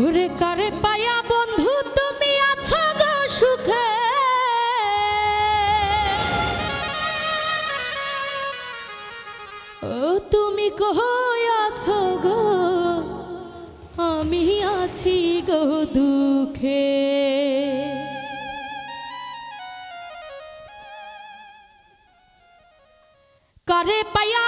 ঘুরে কারে পায়া বন্ধু, তুমি আছো গো সুখে? ও তুমি কই আছো গো? আমি আছি গো দুঃখে। কারে পায়া